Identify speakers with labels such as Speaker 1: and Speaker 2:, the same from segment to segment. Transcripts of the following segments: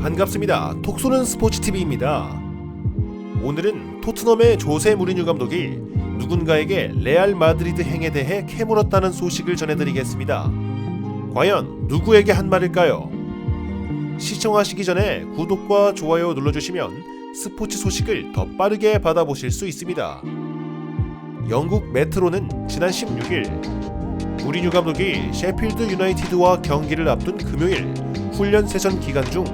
Speaker 1: 반갑습니다. 톡쏘는 스포츠TV입니다. 오늘은 토트넘의 조세 무리뉴 감독이 누군가에게 레알 마드리드 행에 대해 캐물었다는 소식을 전해드리겠습니다. 과연 누구에게 한 말일까요? 시청하시기 전에 구독과 좋아요 눌러주시면 스포츠 소식을 더 빠르게 받아보실 수 있습니다. 영국 메트로는 지난 16일 무리뉴 감독이 셰필드 유나이티드와 경기를 앞둔 금요일 훈련 세션 기간 중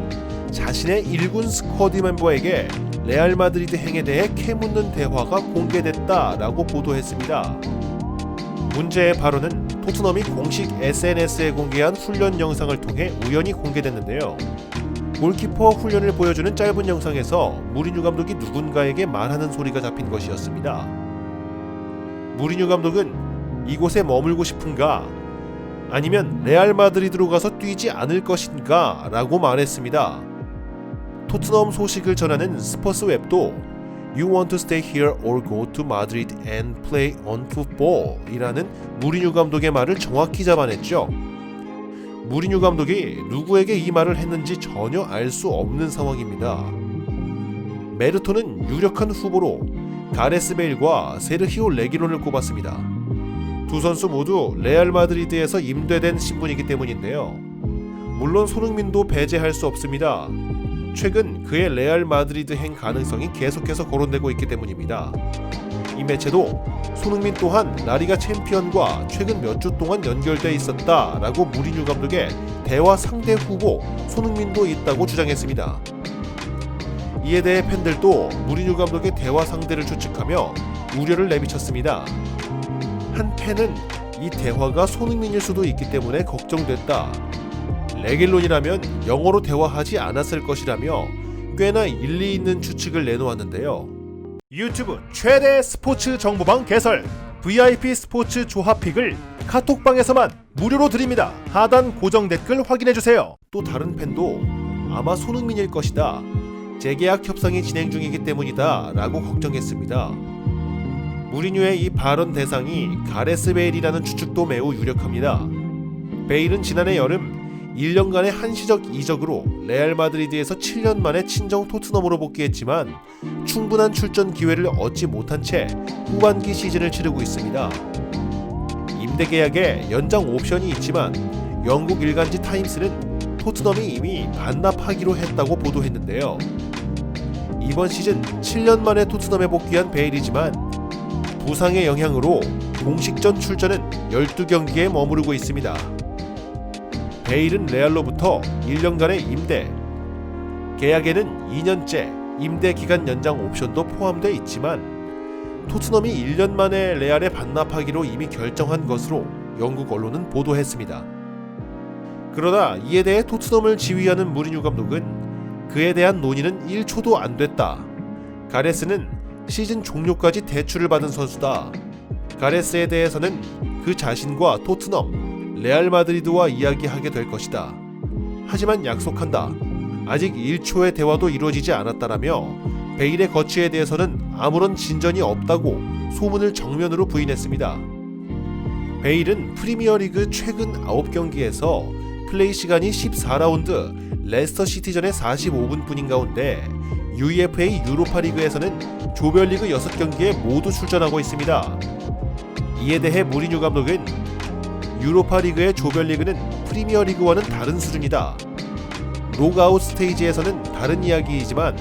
Speaker 1: 자신의 1군 스쿼드 멤버에게 레알 마드리드 행에 대해 캐묻는 대화가 공개됐다라고 보도했습니다. 문제의 발언은 토트넘이 공식 SNS에 공개한 훈련 영상을 통해 우연히 공개됐는데요. 골키퍼 훈련을 보여주는 짧은 영상에서 무리뉴 감독이 누군가에게 말하는 소리가 잡힌 것이었습니다. 무리뉴 감독은 이곳에 머물고 싶은가 아니면 레알 마드리드로 가서 뛰지 않을 것인가 라고 말했습니다. 토트넘 소식을 전하는 스퍼스 웹도 You want to stay here or go to Madrid and play on football 이라는 무리뉴 감독의 말을 정확히 잡아냈죠. 무리뉴 감독이 누구에게 이 말을 했는지 전혀 알 수 없는 상황입니다. 메르토는 유력한 후보로 가레스 베일과 세르히오 레기론을 꼽았습니다. 두 선수 모두 레알 마드리드에서 임대된 신분이기 때문인데요. 물론 손흥민도 배제할 수 없습니다. 최근 그의 레알 마드리드 행 가능성이 계속해서 거론되고 있기 때문입니다. 이 매체도 손흥민 또한 라리가 챔피언과 최근 몇 주 동안 연결돼 있었다라고 무리뉴 감독의 대화 상대 후보 손흥민도 있다고 주장했습니다. 이에 대해 팬들도 무리뉴 감독의 대화 상대를 추측하며 우려를 내비쳤습니다. 한 팬은 이 대화가 손흥민일 수도 있기 때문에 걱정됐다. 레길론이라면 영어로 대화하지 않았을 것이라며 꽤나 일리 있는 추측을 내놓았는데요. 유튜브 최대 스포츠 정보방 개설 VIP 스포츠 조합픽을 카톡방에서만 무료로 드립니다. 하단 고정 댓글 확인해 주세요. 또 다른 팬도 아마 손흥민일 것이다. 재계약 협상이 진행 중이기 때문이다. 라고 걱정했습니다. 무리뉴의 이 발언 대상이 가레스 베일이라는 추측도 매우 유력합니다. 베일은 지난해 여름 1년간의 한시적 이적으로 레알 마드리드에서 7년 만에 친정 토트넘으로 복귀했지만 충분한 출전 기회를 얻지 못한 채 후반기 시즌을 치르고 있습니다. 임대 계약에 연장 옵션이 있지만 영국 일간지 타임스는 토트넘이 이미 반납하기로 했다고 보도했는데요. 이번 시즌 7년 만에 토트넘에 복귀한 베일이지만 부상의 영향으로 공식전 출전은 12경기에 머무르고 있습니다. 베일은 레알로부터 1년 간의 임대, 계약에는 2년째 임대 기간 연장 옵션도 포함되어 있지만 토트넘이 1년 만에 레알에 반납하기로 이미 결정한 것으로 영국 언론은 보도했습니다. 그러나 이에 대해 토트넘을 지휘하는 무리뉴 감독은 그에 대한 논의는 1초도 안 됐다. 가레스는 시즌 종료까지 대출을 받은 선수다. 가레스에 대해서는 그 자신과 토트넘, 레알 마드리드와 이야기하게 될 것이다. 하지만 약속한다. 아직 1초의 대화도 이루어지지 않았다라며 베일의 거취에 대해서는 아무런 진전이 없다고 소문을 정면으로 부인했습니다. 베일은 프리미어리그 최근 9경기에서 플레이 시간이 14라운드 레스터 시티전의 45분 뿐인 가운데 UEFA 유로파리그에서는 조별리그 6경기에 모두 출전하고 있습니다. 이에 대해 무리뉴 감독은 유로파 리그의 조별리그는 프리미어 리그와는 다른 수준이다. 록아웃 스테이지에서는 다른 이야기이지만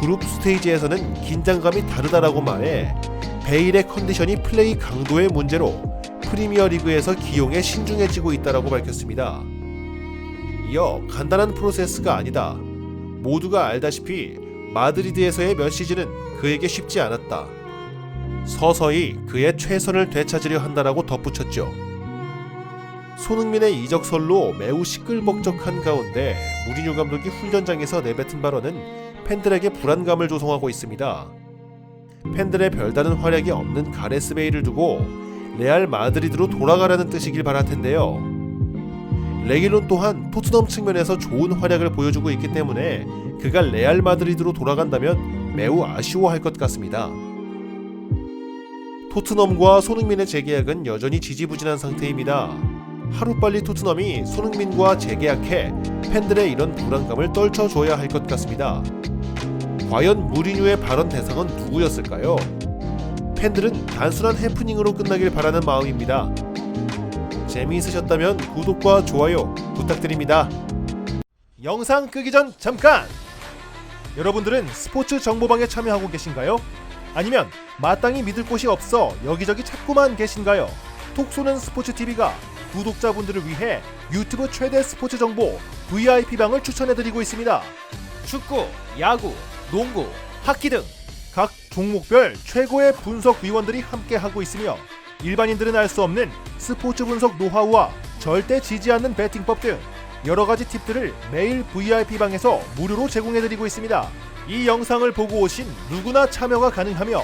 Speaker 1: 그룹 스테이지에서는 긴장감이 다르다라고 말해 베일의 컨디션이 플레이 강도의 문제로 프리미어 리그에서 기용에 신중해지고 있다라고 밝혔습니다. 이어 간단한 프로세스가 아니다. 모두가 알다시피 마드리드에서의 몇 시즌은 그에게 쉽지 않았다. 서서히 그의 최선을 되찾으려 한다라고 덧붙였죠. 손흥민의 이적설로 매우 시끌벅적한 가운데 무리뉴 감독이 훈련장에서 내뱉은 발언은 팬들에게 불안감을 조성하고 있습니다. 팬들의 별다른 활약이 없는 가레스 베일을 두고 레알 마드리드로 돌아가라는 뜻이길 바랄 텐데요. 레길론 또한 토트넘 측면에서 좋은 활약을 보여주고 있기 때문에 그가 레알 마드리드로 돌아간다면 매우 아쉬워할 것 같습니다. 토트넘과 손흥민의 재계약은 여전히 지지부진한 상태입니다. 하루빨리 토트넘이 손흥민과 재계약해 팬들의 이런 불안감을 떨쳐줘야 할 것 같습니다. 과연 무리뉴의 발언 대상은 누구였을까요? 팬들은 단순한 해프닝으로 끝나길 바라는 마음입니다. 재미있으셨다면 구독과 좋아요 부탁드립니다. 영상 끄기 전 잠깐! 여러분들은 스포츠 정보방에 참여하고 계신가요? 아니면 마땅히 믿을 곳이 없어 여기저기 찾고만 계신가요? 톡 쏘는 스포츠 TV가 구독자분들을 위해 유튜브 최대 스포츠 정보 VIP방을 추천해드리고 있습니다. 축구, 야구, 농구, 하키 등 각 종목별 최고의 분석 위원들이 함께 하고 있으며 일반인들은 알 수 없는 스포츠 분석 노하우와 절대 지지 않는 배팅법 등 여러 가지 팁들을 매일 VIP방에서 무료로 제공해드리고 있습니다. 이 영상을 보고 오신 누구나 참여가 가능하며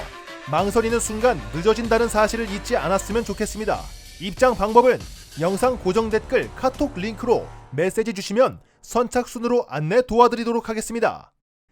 Speaker 1: 망설이는 순간 늦어진다는 사실을 잊지 않았으면 좋겠습니다. 입장 방법은 영상 고정 댓글 카톡 링크로 메시지 주시면 선착순으로 안내 도와드리도록 하겠습니다.